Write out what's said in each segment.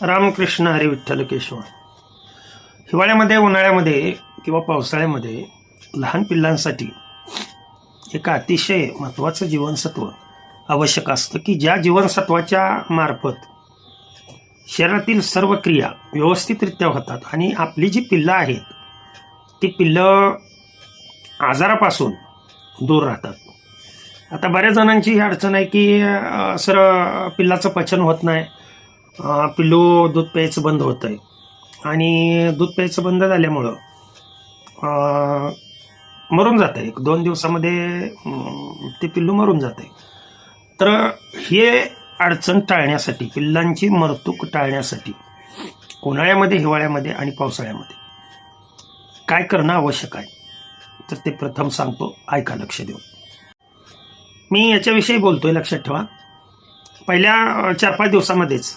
रामकृष्ण हरी विठ्ठल केशव हिवाळ्यामध्ये उन्हाळ्यामध्ये किंवा पावसाळ्यामध्ये लहान पिल्लांसाठी एक अतिशय महत्त्वाचं जीवनसत्व आवश्यक असतं की ज्या जीवनसत्वाच्या मार्फत शरीरातील सर्व क्रिया व्यवस्थितरित्या होतात आणि आपली जी पिल्लं आहेत ती पिल्लं आजारापासून दूर राहतात. आता बऱ्याच जणांची ही अडचण आहे की सर पिल्लाचं पचन होत नाही. पिल्लू दूध प्यायचं बंद होतं आहे आणि दूध प्यायचं बंद झाल्यामुळं मरून जातं आहे एक दोन दिवसामध्ये ते पिल्लू मरून जातं आहे तर हे अडचण टाळण्यासाठी पिल्लांची मरतूक टाळण्यासाठी उन्हाळ्यामध्ये हिवाळ्यामध्ये आणि पावसाळ्यामध्ये काय करणं आवश्यक आहे? तर ते प्रथम सांगतो ऐका लक्ष देऊन. मी याच्याविषयी बोलतोय लक्षात ठेवा. पहिल्या चार पाच दिवसामध्येच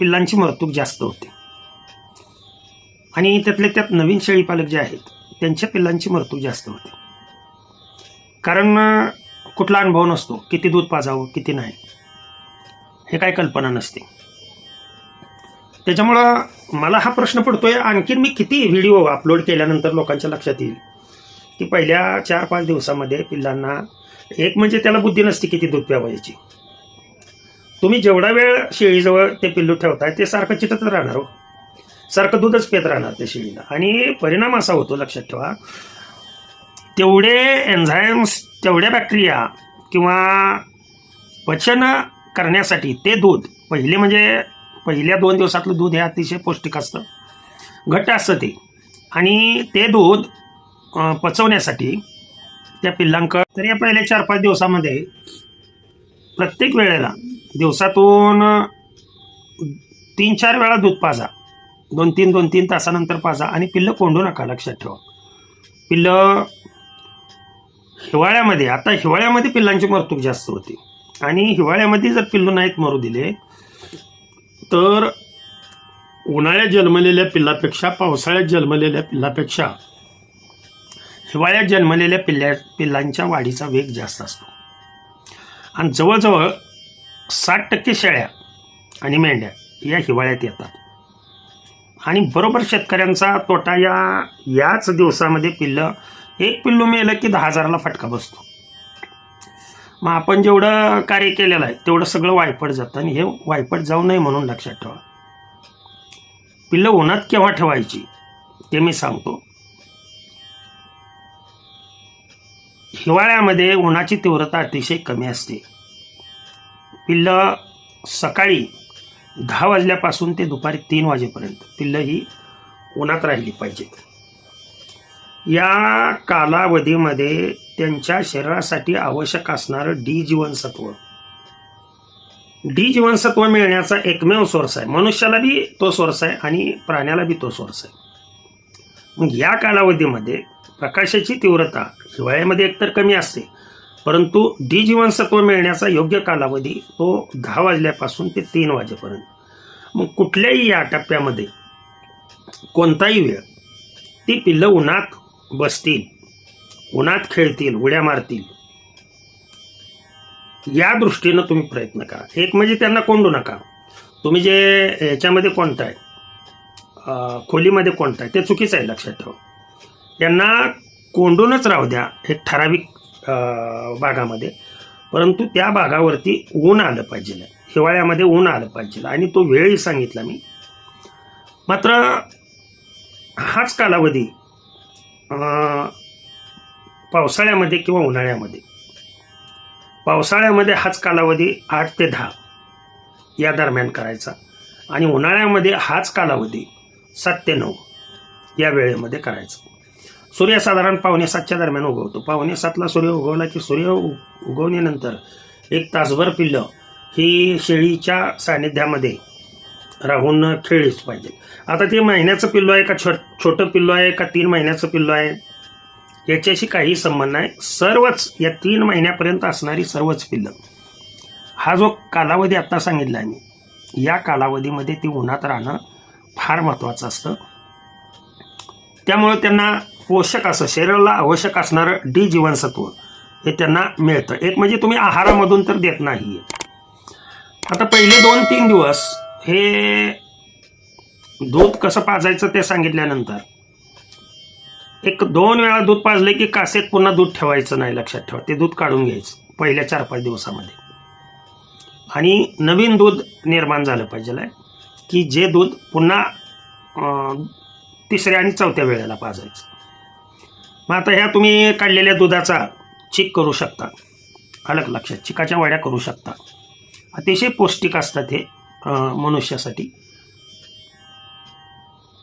पिल्लांची मरतूक जास्त होते. आणि त्यातले त्यात नवीन शेळीपालक जे आहेत त्यांच्या पिल्लांची मरतूक जास्त होते. कारण कुठला अनुभव नसतो किती दूध पाजावं किती नाही. हे काय कल्पना नसते. त्याच्यामुळं मला हा प्रश्न पडतोय. आणखीन मी किती व्हिडिओ अपलोड केल्यानंतर लोकांच्या लक्षात येईल की पहिल्या चार पाच दिवसामध्ये पिल्लांना एक म्हणजे त्याला बुद्धी नसते किती दूध प्यावायची. तुम्ही जेवढा वेळ शेळीजवळ ते पिल्लू ठेवताय ते सारखं चिटत राहणार हो. सारखं दूधच पेत राहणार त्या शेळीला. आणि परिणाम असा होतो लक्षात ठेवा. तेवढे एन्झायम्स तेवढ्या बॅक्टेरिया किंवा पचन करण्यासाठी ते दूध पहिले म्हणजे पहिल्या दोन दिवसातलं दूध हे अतिशय पौष्टिक असतं. घट्ट असतं ते. आणि ते दूध पचवण्यासाठी त्या पिल्लांक तर या पहिल्या चार पाच दिवसामध्ये प्रत्येक वेळेला दिवसातून तीन चार वेळा दूध पाजा. दोन तीन दोन तीन तासानंतर पाजा आणि पिल्लं कोंडू नका लक्षात ठेवा. पिल्लं हिवाळ्यामध्ये आता हिवाळ्यामध्ये पिल्लांची मरतूक जास्त होती. आणि हिवाळ्यामध्ये जर पिल्लू नाहीत मरू दिले तर उन्हाळ्यात जन्मलेल्या पिल्लापेक्षा पावसाळ्यात जन्मलेल्या पिल्लापेक्षा हिवाळ्यात जन्मलेल्या पिल्ल्या पिल्लांच्या वाढीचा वेग जास्त असतो. आणि जवळजवळ साठ टक्के शेळ्या आणि मेंढ्या या हिवाळ्यात येतात. आणि बरोबर शेतकऱ्यांचा तोटा या याच दिवसामध्ये पिल्लं एक पिल्लू मेलं की दहा हजाराला फटका बसतो. मग आपण जेवढं कार्य केलेलं आहे तेवढं सगळं वायपट जातं आणि हे वायपट जाऊ नये म्हणून लक्षात ठेवा. पिल्लं उन्हात केव्हा ठेवायची ते मी सांगतो. हिवाळ्यामध्ये उन्हाची तीव्रता अतिशय कमी असते. पिल्लं सकाळी दहा वाजल्यापासून ते दुपारी तीन वाजेपर्यंत पिल्लं ही उन्हात राहिली पाहिजेत या कालावधीमध्ये त्यांच्या शरीरासाठी आवश्यक असणारं डी जीवनसत्व. डी जीवनसत्व मिळण्याचा एकमेव सोर्स आहे. मनुष्याला बी तो सोर्स आहे आणि प्राण्याला बी तो सोर्स आहे. मग या कालावधीमध्ये प्रकाशाची तीव्रता हिवाळ्यामध्ये एकतर कमी असते परंतु डी जीवनसत्व मिळण्याचा योग्य कालावधी तो दहा वाजल्यापासून ते तीन वाजेपर्यंत. मग कुठल्याही या टप्प्यामध्ये कोणताही वेळ ती पिल्लं उन्हात बसतील उन्हात खेळतील उड्या मारतील या दृष्टीनं तुम्ही प्रयत्न करा. एक म्हणजे त्यांना कोंडू नका. तुम्ही जे याच्यामध्ये कोणता आहे खोलीमध्ये कोणता आहे ते चुकीचं आहे लक्षात ठेवा. यांना कोंडूनच राहू द्या. एक ठराविक भागामध्ये. परंतु त्या भागावरती ऊन आलं पाहिजे. हिवाळ्यामध्ये ऊन आलं पाहिजे. आणि तो वेळही सांगितला मी. मात्र हाच कालावधी पावसाळ्यामध्ये किंवा उन्हाळ्यामध्ये. पावसाळ्यामध्ये हाच कालावधी आठ ते दहा या दरम्यान करायचा. आणि उन्हाळ्यामध्ये हाच कालावधी सात ते नऊ या वेळेमध्ये करायचा. सूर्य साधारण पावणे सातच्या दरम्यान उगवतो. पावणे सातला सूर्य उगवला की सूर्य उगवण्यानंतर एक तासभर पिल्लं ही शेळीच्या सानिध्यामध्ये राहून खेळलीच पाहिजे आता ते महिन्याचं पिल्लू आहे का छोट छोटं पिल्लू आहे का तीन महिन्याचं पिल्लू आहे? याच्याशी काही संबंध नाही. सर्वच या तीन महिन्यापर्यंत असणारी सर्वच पिल्लं. हा जो कालावधी आत्ता सांगितला आहे मी या कालावधीमध्ये ती उन्हात राहणं फार महत्त्वाचं असतं. त्यामुळं त्यांना पोषक असं शरीराला आवश्यक असणारं डी जीवनसत्व हे त्यांना मिळतं. एक म्हणजे तुम्ही आहारामधून तर देत नाही आता पहिले दोन तीन दिवस हे दूध कसं पाजायचं ते सांगितल्यानंतर एक दोन वेळा दूध पाजले की कासेत पुन्हा दूध ठेवायचं नाही लक्षात ठेवा. ते दूध काढून घ्यायचं पहिल्या चार पाच दिवसामध्ये. आणि नवीन दूध निर्माण झालं पाहिजे की जे दूध पुन्हा तिसऱ्या आणि चौथ्या वेळेला पाजायचं. मग आता ह्या तुम्ही काढलेल्या दुधाचा चिक करू शकता. अलग लक्षात. चिकाच्या वड्या करू शकता. अतिशय पौष्टिक असतात हे मनुष्यासाठी.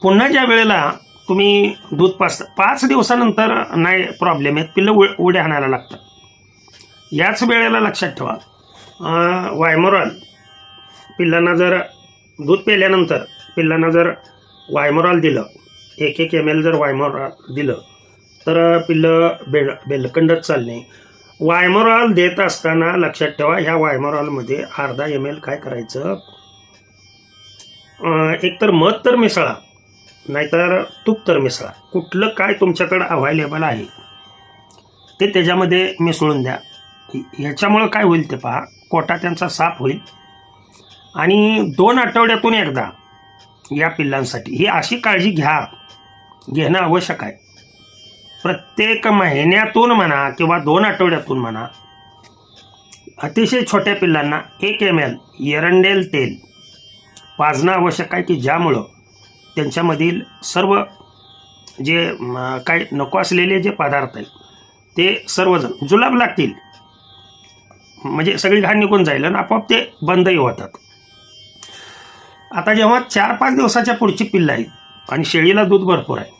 पुन्हा ज्या वेळेला तुम्ही दूध पाच पाच दिवसानंतर नाही प्रॉब्लेम आहेत पिल्लं उ उड्या आणायला लागतात. याच वेळेला लक्षात ठेवा. वायमोरॉल पिल्लांना जर दूध प्यायल्यानंतर पिल्लांना जर वायमोरॉल दिलं एक एक एम एल जर वायमोरॉल दिलं तर पिल्लं बेल बेलकंडत चालणे. वायमोरॉल देत असताना लक्षात ठेवा ह्या वायमोरॉलमध्ये अर्धा एम एल काय करायचं? एकतर मध तर मिसळा नाहीतर तूप तर मिसळा. कुठलं काय तुमच्याकडं अव्हायलेबल आहे ते त्याच्यामध्ये मिसळून द्या. ह्याच्यामुळं काय होईल ते पहा कोटा त्यांचा साफ होईल. आणि दोन आठवड्यातून एकदा या पिल्लांसाठी ही अशी काळजी घ्या घेणं आवश्यक आहे. प्रत्येक महिन्यातून म्हणा किंवा दोन आठवड्यातून म्हणा अतिशय छोट्या पिल्लांना एक एम एल एरंडेल तेल पाजणं आवश्यक आहे की ज्यामुळं त्यांच्यामधील सर्व जे काय काही नको असलेले जे पदार्थ आहेत ते सर्वजण जुलाब लागतील. म्हणजे सगळी घाण निघून जाईल आणि आपोआप ते बंदही होतात. आता जेव्हा चार पाच दिवसाच्या पुढची पिल्लं आहेत आणि शेळीला दूध भरपूर आहे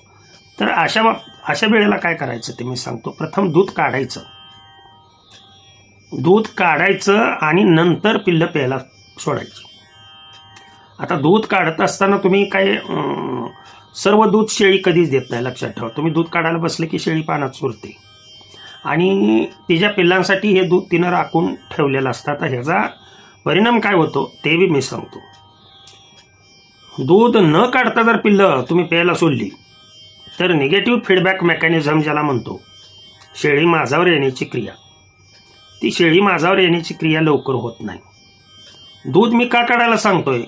तर अशा बाब अशा वेळेला काय करायचं ते मी सांगतो. प्रथम दूध काढायचं. दूध काढायचं आणि नंतर पिल्लं प्यायला सोडायची. आता दूध काढत असताना तुम्ही काय सर्व दूध शेळी कधीच देत नाही लक्षात ठेवा. तुम्ही दूध काढायला बसले की शेळी पानात सुरते आणि तिच्या पिल्लांसाठी हे दूध तिनं राखून ठेवलेलं असतं. आता ह्याचा परिणाम काय होतो ते बी मी सांगतो. दूध न काढता जर पिल्लं तुम्ही प्यायला सोडली तर निगेटिव्ह फीडबॅक मेकॅनिझम ज्याला म्हणतो शेळी माझावर येण्याची क्रिया. ती शेळी माझावर येण्याची क्रिया लवकर होत नाही. दूध मी का काढायला सांगतोय?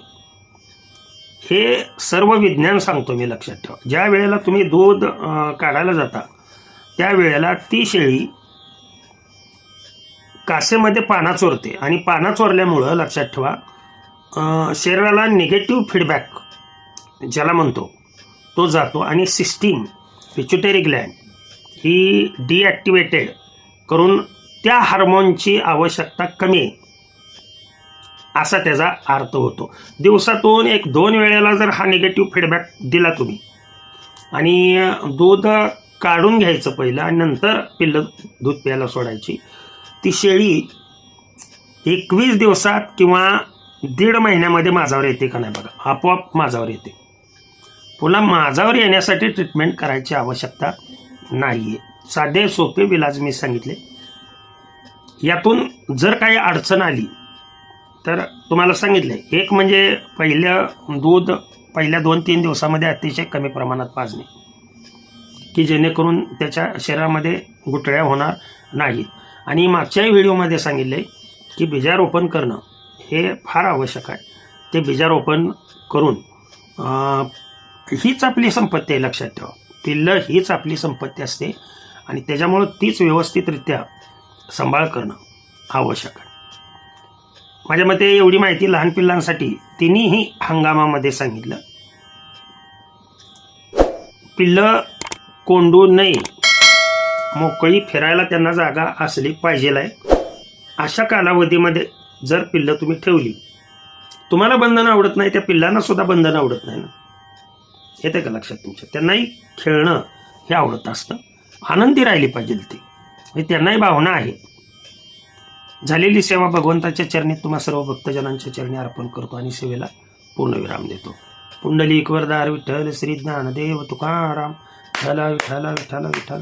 हे सर्व विज्ञान सांगतो मी लक्षात ठेवा. ज्या वेळेला तुम्ही दूध काढायला जाता त्यावेळेला ती शेळी कासेमध्ये पाना चोरते. आणि पाना चोरल्यामुळं लक्षात ठेवा शरीराला निगेटिव्ह फीडबॅक ज्याला म्हणतो तो जातो आणि सिस्टीम पिच्युटेरी ग्लँड ही डिॲक्टिवेटेड करून त्या हार्मोनची आवश्यकता कमी आहे. असा त्याचा अर्थ होतो. दिवसातून एक दोन वेळेला जर हा निगेटिव्ह फीडबॅक दिला तुम्ही आणि दूध काढून घ्यायचं पहिलं आणि नंतर पिल्लं दूध प्यायला सोडायची ती शेळी एकवीस दिवसात किंवा दीड महिन्यामध्ये माझ्यावर येते का नाही बघा आपोआप माझ्यावर येते. पुन्हा माझावर येण्यासाठी ट्रीटमेंट करायची आवश्यकता नाही आहे साधे सोपे विलाज मी सांगितले. यातून जर काही अडचण आली तर तुम्हाला सांगितले. एक म्हणजे पहिलं दूध पहिल्या दोन तीन दिवसामध्ये अतिशय कमी प्रमाणात पाजणे की जेणेकरून त्याच्या शरीरामध्ये गुटळ्या होणार नाहीत. आणि मागच्याही व्हिडिओमध्ये सांगितले की बीजारोपण करणं हे फार आवश्यक आहे. ते बीजारोपण करून हीच आपली संपत्ती आहे लक्षात ठेवा. पिल्ल हीच आपली संपत्ती असते आणि त्याच्यामुळं तीच व्यवस्थितरित्या सांभाळ करणं आवश्यक आहे. माझ्या मते एवढी माहिती लहान पिल्लांसाठी तिन्हीही हंगामामध्ये सांगितलं. पिल्लं कोंडू नये. मोकळी फिरायला त्यांना जागा असली पाहिजे आहे अशा कालावधीमध्ये जर पिल्लं तुम्ही ठेवली तुम्हाला बंधन आवडत नाही त्या पिल्लांना सुद्धा बंधन आवडत नाही ना. येते का लक्षात तुमच्या त्यांनाही खेळणं हे आवडत असतं. आनंदी राहिली पाहिजे ती. म्हणजे त्यांनाही भावना आहे. झालेली सेवा भगवंताच्या चरणीत तुम्हा सर्व भक्तजनांच्या चरणी अर्पण करतो आणि सेवेला पूर्णविराम देतो. पुंडली वरदार विठ्ठल श्री ज्ञानदेव तुकाराम. विठ्ठल विठ्ठल विठ्ठल विठ्ठल.